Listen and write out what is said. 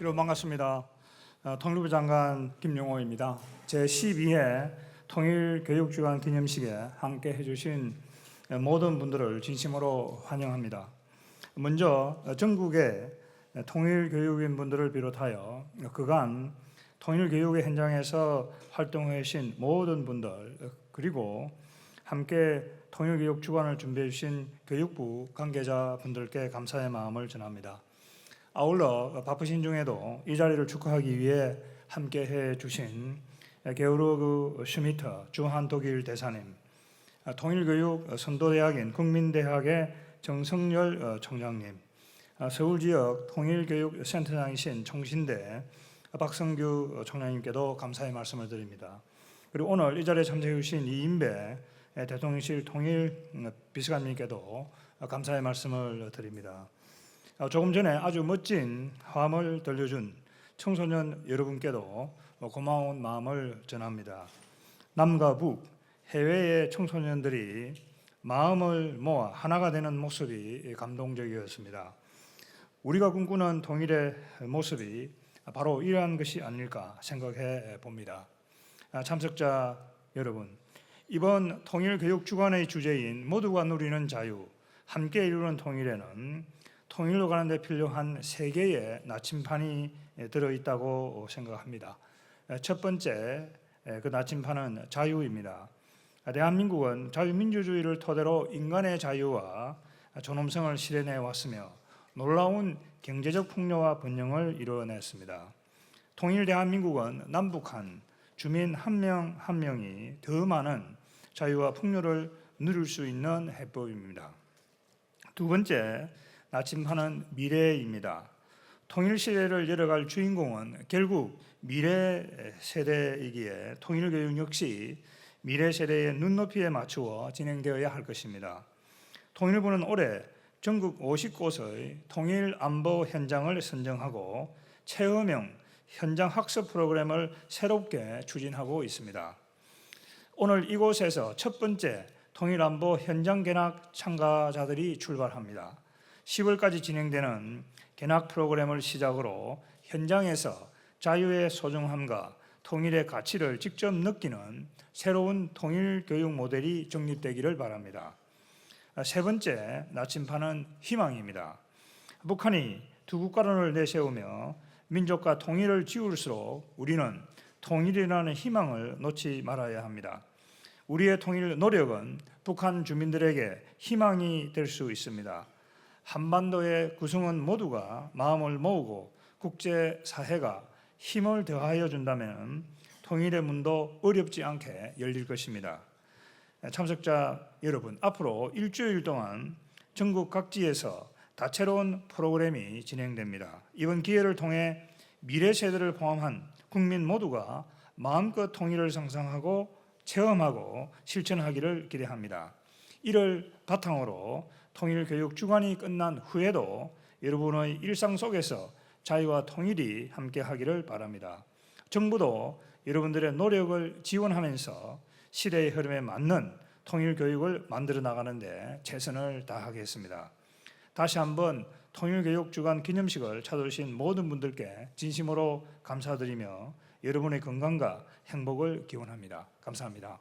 여러분 반갑습니다. 어, 통일부 장관 김용호입니다. 제 12회 통일교육주간 기념식에 함께 해주신 모든 분들을 진심으로 환영합니다. 먼저 전국의 통일교육인 분들을 비롯하여 그간 통일교육의 현장에서 활동해 주신 모든 분들 그리고 함께 통일교육 주관을 준비해 주신 교육부 관계자분들께 감사의 마음을 전합니다. 아울러 바쁘신 중에도 이 자리를 축하하기 위해 함께 해 주신 게오르그 슈미터 주한 독일 대사님, 통일교육 선도대학인 국민대학의 정성열 총장님, 서울 지역 통일교육센터장이신 총신대 박성규 총장님께도 감사의 말씀을 드립니다. 그리고 오늘 이 자리에 참석해 주신 이인배 대통령실 통일 비서관님께도 감사의 말씀을 드립니다. 어, 조금 전에 아주 멋진 화음을 들려준 청소년 여러분께도 고마운 마음을 전합니다. 남과 북 해외의 청소년들이 마음을 모아 하나가 되는 모습이 감동적이었습니다. 우리가 꿈꾸는 통일의 모습이 바로 이러한 것이 아닐까 생각해 봅니다. 아, 참석자 여러분, 이번 통일 교육 주관의 주제인 모두가 누리는 자유, 함께 이루는 통일에는 통일로 가는 데 필요한 세 개의 나침판이 들어 있다고 생각합니다. 첫 번째 그 나침판은 자유입니다. 대한민국은 자유민주주의를 토대로 인간의 자유와 존엄성을 실현해 왔으며 놀라운 경제적 풍요와 번영을 이루어냈습니다. 통일 대한민국은 남북한 주민 한 명한 명이 더 많은 자유와 풍요를 누릴 수 있는 해법입니다. 두 번째, 나침반은 미래입니다. 통일 시대를 열어갈 주인공은 결국 미래 세대이기에 통일 교육 역시 미래 세대의 눈높이에 맞추어 진행되어야 할 것입니다. 통일부는 올해 전국 50곳의 통일 안보 현장을 선정하고 체험형 현장 학습 프로그램을 새롭게 추진하고 있습니다. 오늘 이곳에서 첫 번째 통일 안보 현장 견학 참가자들이 출발합니다. 10월까지 진행되는 견학 프로그램을 시작으로 현장에서 자유의 소중함과 통일의 가치를 직접 느끼는 새로운 통일 교육 모델이 정립되기를 바랍니다. 세 번째 나침판은 희망입니다. 북한이 두 국가론을 내세우며 민족과 통일을 지울수록 우리는 통일이라는 희망을 놓지 말아야 합니다. 우리의 통일 노력은 북한 주민들에게 희망이 될 수 있습니다. 한반도의 구성원 모두가 마음을 모으고 국제 사회가 힘을 더하여 준다면 통일의 문도 어렵지 않게 열릴 것입니다. 참석자 여러분, 앞으로 일주일 동안 전국 각지에서 다채로운 프로그램이 진행됩니다. 이번 기회를 통해 미래 세대를 포함한 국민 모두가 마음껏 통일을 상상하고 체험하고 실천하기를 기대합니다. 이를 바탕으로 통일교육 주관이 끝난 후에도 여러분의 일상 속에서 자유와 통일이 함께하기를 바랍니다. 정부도 여러분들의 노력을 지원하면서 시대의 흐름에 맞는 통일교육을 만들어 나가는데 최선을 다하겠습니다. 다시 한번 통일교육 주간 기념식을 찾아주신 모든 분들께 진심으로 감사드리며 여러분의 건강과 행복을 기원합니다. 감사합니다.